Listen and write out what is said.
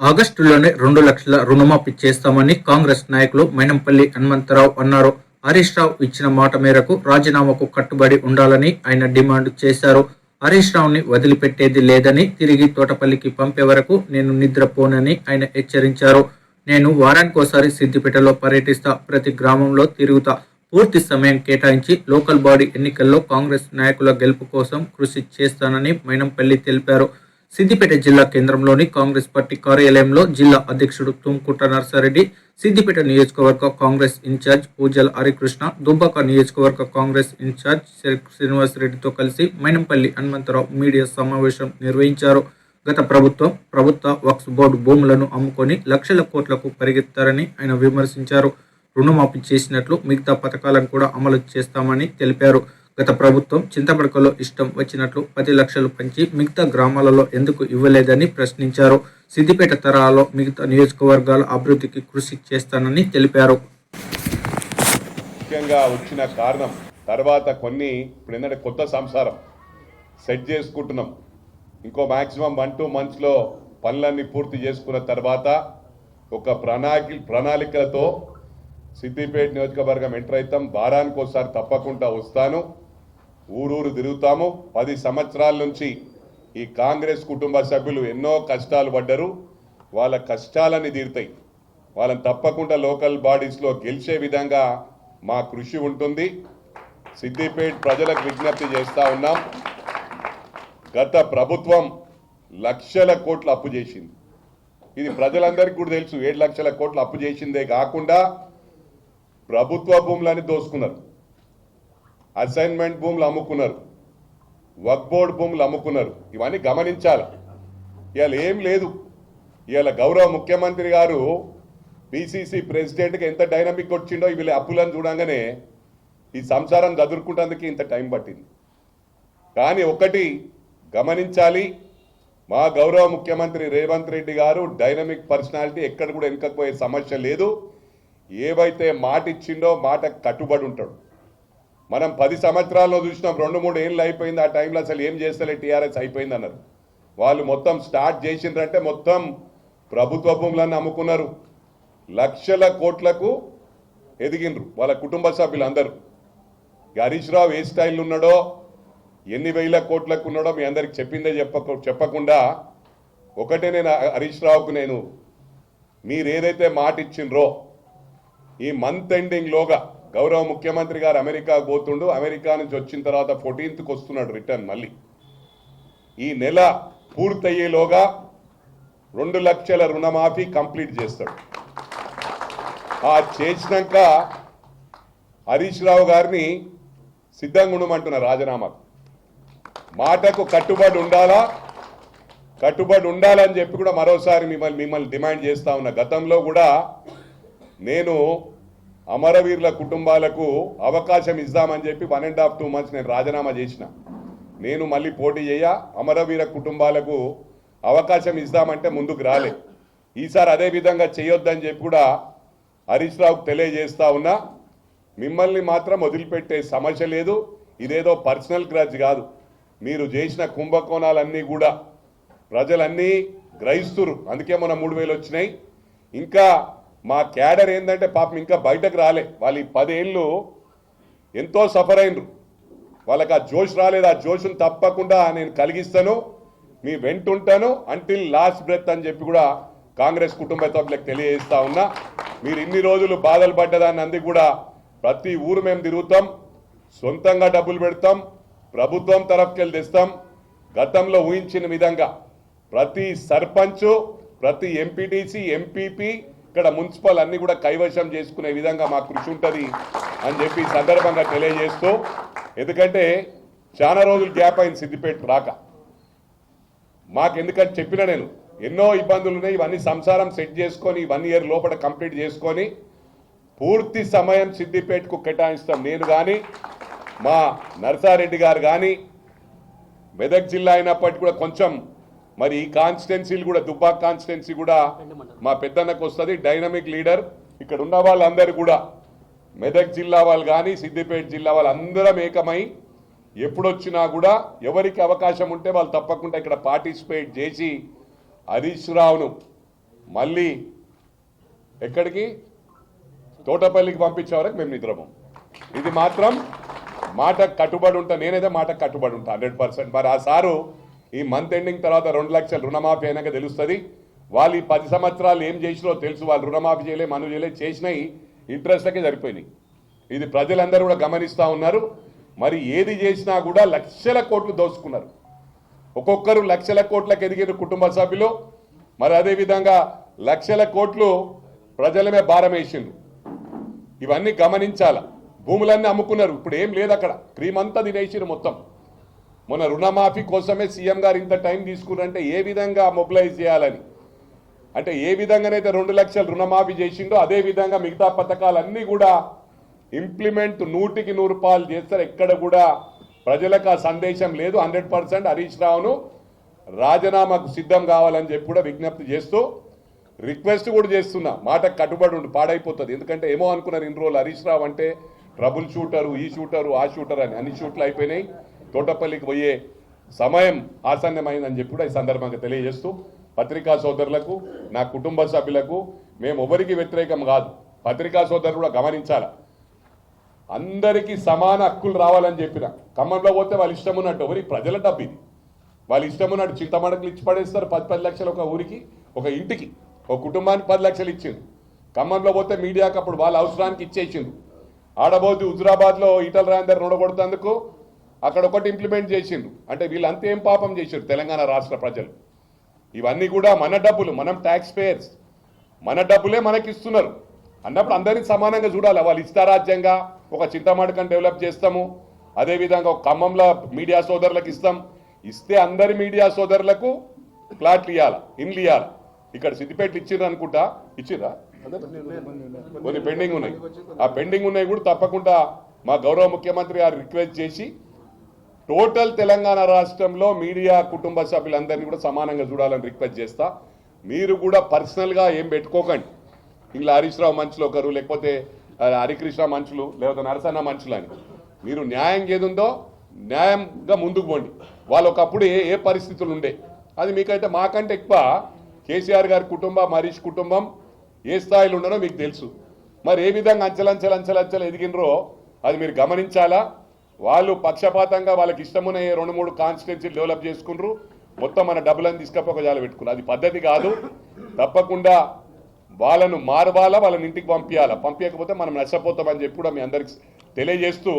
ఆగస్టులోనే రెండు లక్షల రుణమాఫీ చేస్తామని కాంగ్రెస్ నాయకులు మైనంపల్లి హనుమంతరావు అన్నారు. హరీష్ రావు ఇచ్చిన మాట మేరకు రాజీనామాకు కట్టుబడి ఉండాలని ఆయన డిమాండ్ చేశారు. హరీష్ రావుని వదిలిపెట్టేది లేదని తిరిగి తోటపల్లికి పంపే వరకు నేను నిద్రపోనని ఆయన హెచ్చరించారు. నేను వారానికోసారి సిద్దిపేటలో పర్యటిస్తా ప్రతి గ్రామంలో తిరుగుతా పూర్తి సమయం కేటాయించి లోకల్ బాడీ ఎన్నికల్లో కాంగ్రెస్ నాయకుల గెలుపు కోసం కృషి చేస్తానని మైనంపల్లి తెలిపారు. సిద్దిపేట జిల్లా కేంద్రంలోని కాంగ్రెస్ పార్టీ కార్యాలయంలో జిల్లా అధ్యక్షుడు తుమ్కుట్ట నర్సారెడ్డి సిద్దిపేట నియోజకవర్గ కాంగ్రెస్ ఇన్ఛార్జ్ పూజల హరికృష్ణ దుబ్బాక నియోజకవర్గ కాంగ్రెస్ ఇన్ఛార్జ్ శ్రీనివాసరెడ్డితో కలిసి మైనంపల్లి హనుమంతరావు మీడియా సమావేశం నిర్వహించారు. గత ప్రభుత్వం ప్రభుత్వ వక్స్ బోర్డు భూములను అమ్ముకొని లక్షల కోట్లకు పరిగెత్తారని ఆయన విమర్శించారు. రుణమాఫీ చేసినట్లు మిగతా పథకాలను కూడా అమలు చేస్తామని తెలిపారు. గత ప్రభుత్వం చింతపడకలో ఇష్టం వచ్చినట్లు పది లక్షలు పంచి మిగతా గ్రామాలలో ఎందుకు ఇవ్వలేదని ప్రశ్నించారు. సిద్దిపేట తరహాలో మిగతా నియోజకవర్గాల అభివృద్ధికి కృషి చేస్తానని తెలిపారు. ముఖ్యంగా వచ్చిన కారణం తర్వాత కొన్ని ఇప్పుడు ఏంటంటే కొత్త సంసారం. సెట్ చేసుకుంటున్నాం. ఇంకో మాక్సిమం వన్ టూ మంత్స్లో పనులన్నీ పూర్తి చేసుకున్న తర్వాత ఒక ప్రణాళిక ప్రణాళికలతో సిద్దిపేట నియోజకవర్గం ఎంటర్ అవుతాం వారానికి ఒకసారి తప్పకుండా వస్తాను. ఊరూరు తిరుగుతాము. పది సంవత్సరాల నుంచి ఈ కాంగ్రెస్ కుటుంబ సభ్యులు ఎన్నో కష్టాలు పడ్డరు. వాళ్ళ కష్టాలని తీరుతాయి. వాళ్ళని తప్పకుండా లోకల్ బాడీస్లో గెలిచే విధంగా మా కృషి ఉంటుంది. సిద్దిపేట ప్రజలకు విజ్ఞప్తి చేస్తూ ఉన్నాం. గత ప్రభుత్వం లక్షల కోట్లు అప్పు చేసింది. ఇది ప్రజలందరికీ కూడా తెలుసు. ఏడు లక్షల కోట్లు అప్పు చేసిందే కాకుండా ప్రభుత్వ భూములని దోసుకున్నారు. అసైన్మెంట్ భూములు అమ్ముకున్నారు. వర్క్ బోర్డ్ భూములు అమ్ముకున్నారు. ఇవన్నీ గమనించాలి. ఇవాళ ఏం లేదు. ఇవాళ గౌరవ ముఖ్యమంత్రి గారు పిసిసి ప్రెసిడెంట్కి ఎంత డైనమిక్ వచ్చిండో వీళ్ళ అప్పులను చూడంగానే ఈ సంసారం చదువుకుంటందుకు ఇంత టైం పట్టింది. కానీ ఒకటి గమనించాలి. మా గౌరవ ముఖ్యమంత్రి రేవంత్ రెడ్డి గారు డైనమిక్ పర్సనాలిటీ ఎక్కడ కూడా వెనుకపోయే సమస్య లేదు. ఏవైతే మాట ఇచ్చిండో మాట కట్టుబడి ఉంటాడు. మనం పది సంవత్సరాల్లో చూసినాం రెండు మూడు ఏళ్ళు అయిపోయింది ఆ టైంలో అసలు ఏం చేస్తలే టీఆర్ఎస్ అయిపోయింది అన్నారు వాళ్ళు మొత్తం స్టార్ట్ చేసిండ్రంటే మొత్తం ప్రభుత్వ భూములన్నీ అమ్ముకున్నారు. లక్షల కోట్లకు ఎదిగినరు వాళ్ళ కుటుంబ సభ్యులందరూ. ఇక హరీష్ రావు ఏ స్టైల్ ఉన్నాడో ఎన్ని వేల కోట్లకు ఉన్నాడో మీ అందరికి చెప్పిందే చెప్పక చెప్పకుండా ఒకటే నేను హరీష్ రావుకు నేను మీరు ఏదైతే మాట ఇచ్చిండ్రో ఈ మంత్ ఎండింగ్ లోగా గౌరవ ముఖ్యమంత్రి గారు అమెరికా పోతుండు. అమెరికా నుంచి వచ్చిన తర్వాత ఫోర్టీన్త్కి వస్తున్నాడు రిటర్న్ మళ్ళీ. ఈ నెల పూర్తయ్యేలోగా రెండు లక్షల రుణమాఫీ కంప్లీట్ చేస్తాడు. ఆ చేసినాక హరీష్ రావు గారిని సిద్ధంగా ఉండమంటున్నారు రాజీనామాకు. మాటకు కట్టుబడి ఉండాలా? కట్టుబడి ఉండాలని చెప్పి కూడా మరోసారి మిమ్మల్ని మిమ్మల్ని డిమాండ్ చేస్తా ఉన్నా. గతంలో కూడా నేను అమరవీరుల కుటుంబాలకు అవకాశం ఇద్దామని చెప్పి one and half two months నేను రాజీనామా చేసిన. నేను మళ్ళీ పోటీ చేయ అమరవీర కుటుంబాలకు అవకాశం ఇద్దామంటే ముందుకు రాలే. ఈసారి అదే విధంగా చేయొద్దని చెప్పి కూడా హరీష్ రావుకు తెలియజేస్తా ఉన్నా. మిమ్మల్ని మాత్రం వదిలిపెట్టే సమస్య లేదు. ఇదేదో పర్సనల్ గ్రాజ్ కాదు. మీరు చేసిన కుంభకోణాలన్నీ కూడా ప్రజలన్నీ గ్రహిస్తురు అందుకే మన మూడు వేలు వచ్చినాయి. ఇంకా మా క్యాడర్ ఏంటంటే పాపం ఇంకా బయటకు రాలే. వాళ్ళు ఈ పదేళ్ళు ఎంతో సఫర్ అయినరు. వాళ్ళకి ఆ జోష్ రాలేదు. ఆ జోష్ను తప్పకుండా నేను కలిగిస్తాను. మీ వెంటుంటాను అంటిల్ లాస్ట్ బ్రెత్ అని చెప్పి కూడా కాంగ్రెస్ కుటుంబ సభ్యులకు తెలియజేస్తా ఉన్నా. మీరు ఇన్ని రోజులు బాధలు పడ్డదాన్ని అంది కూడా ప్రతి ఊరు మేము తిరుగుతాం. సొంతంగా డబ్బులు పెడతాం. ప్రభుత్వం తరఫుకెళ్ళి తెస్తాం. గతంలో ఊహించిన విధంగా ప్రతి సర్పంచ్ ప్రతి ఎంపీటీసీ ఎంపీపీ ఇక్కడ మున్సిపల్ అన్ని కూడా కైవశం చేసుకునే విధంగా మా కృషి ఉంటుంది అని చెప్పి సందర్భంగా తెలియజేస్తూ ఎందుకంటే చాలా రోజులు గ్యాప్ అయింది సిద్దిపేట రాక. మాకు ఎందుకంటే చెప్పిన నేను ఎన్నో ఇబ్బందులు ఉన్నాయి ఇవన్నీ సంసారం సెట్ చేసుకొని వన్ ఇయర్ లోపల కంప్లీట్ చేసుకొని పూర్తి సమయం సిద్దిపేటకు కేటాయిస్తాం. నేను కానీ మా నరసారెడ్డి గారు కానీ మెదక్ జిల్లా అయినప్పటికీ కూడా కొంచెం మరి ఈ కాన్స్టిట్యున్సీలు కూడా దుబ్బాక్ కాన్స్టిట్యున్సీ కూడా మా పెద్దన్నకు వస్తుంది డైనమిక్ లీడర్. ఇక్కడ ఉన్న వాళ్ళందరూ కూడా మెదక్ జిల్లా వాళ్ళు కానీ సిద్దిపేట జిల్లా వాళ్ళు అందరం ఏకమై ఎప్పుడొచ్చినా కూడా ఎవరికి అవకాశం ఉంటే వాళ్ళు తప్పకుండా ఇక్కడ పార్టిసిపేట్ చేసి హరీష్ రావును మళ్ళీ ఎక్కడికి? తోటపల్లికి పంపించే వరకు మేము నిద్రపోం. ఇది మాత్రం మాట కట్టుబడి ఉంటా నేనైతే మాట కట్టుబడి ఉంటా హండ్రెడ్ పర్సెంట్. మరి ఆ సారు ఈ మంత్ ఎండింగ్ తర్వాత రెండు లక్షలు రుణమాఫీ అయినాక తెలుస్తుంది. వాళ్ళు ఈ పది సంవత్సరాలు ఏం చేసినో తెలుసు. వాళ్ళు రుణమాఫీ చేయలే మను చేయలే చేసినాయి ఇంట్రెస్ట్లకే సరిపోయినాయి. ఇది ప్రజలందరూ కూడా గమనిస్తూ ఉన్నారు. మరి ఏది చేసినా కూడా లక్షల కోట్లు దోచుకున్నారు. ఒక్కొక్కరు లక్షల కోట్లకు ఎదిగిన కుటుంబ సభ్యులు. మరి అదేవిధంగా లక్షల కోట్లు ప్రజలమే భారం వేసిండ్రు. ఇవన్నీ గమనించాల. భూములన్నీ అమ్ముకున్నారు. ఇప్పుడు ఏం లేదు అక్కడ. క్రీమ్ అంతా తినేసిరు మొత్తం. మొన్న రుణమాఫీ కోసమే సీఎం గారు ఇంత టైం తీసుకున్నారంటే ఏ విధంగా మొబిలైజ్ చేయాలని? అంటే ఏ విధంగానైతే రెండు లక్షలు రుణమాఫీ చేసిండో అదే విధంగా మిగతా పథకాలన్నీ కూడా ఇంప్లిమెంట్ నూటికి నూరు రూపాయలు చేస్తారు. ఎక్కడ కూడా ప్రజలకు ఆ సందేశం లేదు. హండ్రెడ్ పర్సెంట్ హరీష్ రావును రాజీనామాకు సిద్ధం కావాలని చెప్పి కూడా విజ్ఞప్తి చేస్తూ రిక్వెస్ట్ కూడా చేస్తున్నా. మాట కట్టుబడి ఉండి పాడైపోతుంది. ఎందుకంటే ఏమో అనుకున్నారు ఇన్ని రోజులు హరీష్ రావు అంటే ట్రబుల్ షూటరు ఈ షూటరు ఆ షూటర్ అని. అన్ని షూట్లు అయిపోయినాయి. తోటపల్లికి పోయే సమయం ఆసన్నమైందని చెప్పి కూడా ఈ సందర్భంగా తెలియజేస్తూ పత్రికా సోదరులకు నా కుటుంబ సభ్యులకు మేము ఎవరికి వ్యతిరేకం కాదు పత్రికా సోదరులు కూడా గమనించాల. అందరికీ సమాన హక్కులు రావాలని చెప్పిన. ఖమ్మంలో పోతే వాళ్ళ ఇష్టం ఉన్నట్టు ఎవరి ప్రజల డబ్బు ఇది. వాళ్ళ ఇష్టం ఉన్నట్టు చింతమడకలు ఇచ్చి పడేస్తారు పది పది లక్షలు ఒక ఊరికి ఒక ఇంటికి ఒక కుటుంబానికి పది లక్షలు ఇచ్చిండు ఖమ్మంలో పోతే మీడియాకి అప్పుడు వాళ్ళ అవసరానికి ఇచ్చేసిండు ఆడబోతు హుజురాబాద్లో ఈటల రాయందర్ నొడగొడుతందుకు అక్కడ ఒకటి ఇంప్లిమెంట్ చేసిండు అంటే వీళ్ళంతా ఏం పాపం చేశారు తెలంగాణ రాష్ట్ర ప్రజలు? ఇవన్నీ కూడా మన డబ్బులు మనం ట్యాక్స్ పేయర్స్ మన డబ్బులే మనకి ఇస్తున్నారు. అన్నప్పుడు అందరినీ సమానంగా చూడాలి. వాళ్ళు ఇష్టారాజ్యంగా ఒక చింతమడకని డెవలప్ చేస్తాము. అదేవిధంగా ఒక ఖమ్మంలో మీడియా సోదరులకు ఇస్తాం. ఇస్తే అందరి మీడియా సోదరులకు ప్లాట్లు ఇవ్వాలి ఇండ్లు ఇవ్వాలి ఇక్కడ సిద్దిపేటలు ఇచ్చిర్రు అనుకుంటా? ఇచ్చిర్రా కొన్ని పెండింగ్ ఉన్నాయి. ఆ పెండింగ్ ఉన్నాయి కూడా తప్పకుండా మా గౌరవ ముఖ్యమంత్రి గారు రిక్వెస్ట్ చేసి టోటల్ తెలంగాణ రాష్ట్రంలో మీడియా కుటుంబ సభ్యులందరినీ కూడా సమానంగా చూడాలని రిక్వెస్ట్ చేస్తా. మీరు కూడా పర్సనల్గా ఏం పెట్టుకోకండి. ఇలా హరీష్ రావు మనుషులు ఒకరు లేకపోతే హరికృష్ణ మనుషులు లేకపోతే నరసన్న మనుషులు అని. మీరు న్యాయం ఏదుందో న్యాయంగా ముందుకు పోండి. వాళ్ళు ఒకప్పుడు ఏ ఏ పరిస్థితులు ఉండే. అది మీకైతే మాకంటే ఎక్కువ కేసీఆర్ గారి కుటుంబం హరీష్ కుటుంబం ఏ స్థాయిలో ఉండనో మీకు తెలుసు. మరి ఏ విధంగా అంచెలంచెలు అంచెలంచెలు ఎదిగినరో అది మీరు గమనించాలా? వాళ్ళు పక్షపాతంగా వాళ్ళకి ఇష్టమున్న రెండు మూడు కాన్స్టిట్యున్సీ డెవలప్ చేసుకున్నారు మొత్తం మన డబ్బులను తీసుకపోక జాల పెట్టుకున్నారు. అది పద్ధతి కాదు. తప్పకుండా వాళ్ళను మారవాలా వాళ్ళని ఇంటికి పంపించాలా పంపించకపోతే మనం నష్టపోతామని చెప్పి కూడా మీ అందరికి తెలియజేస్తూ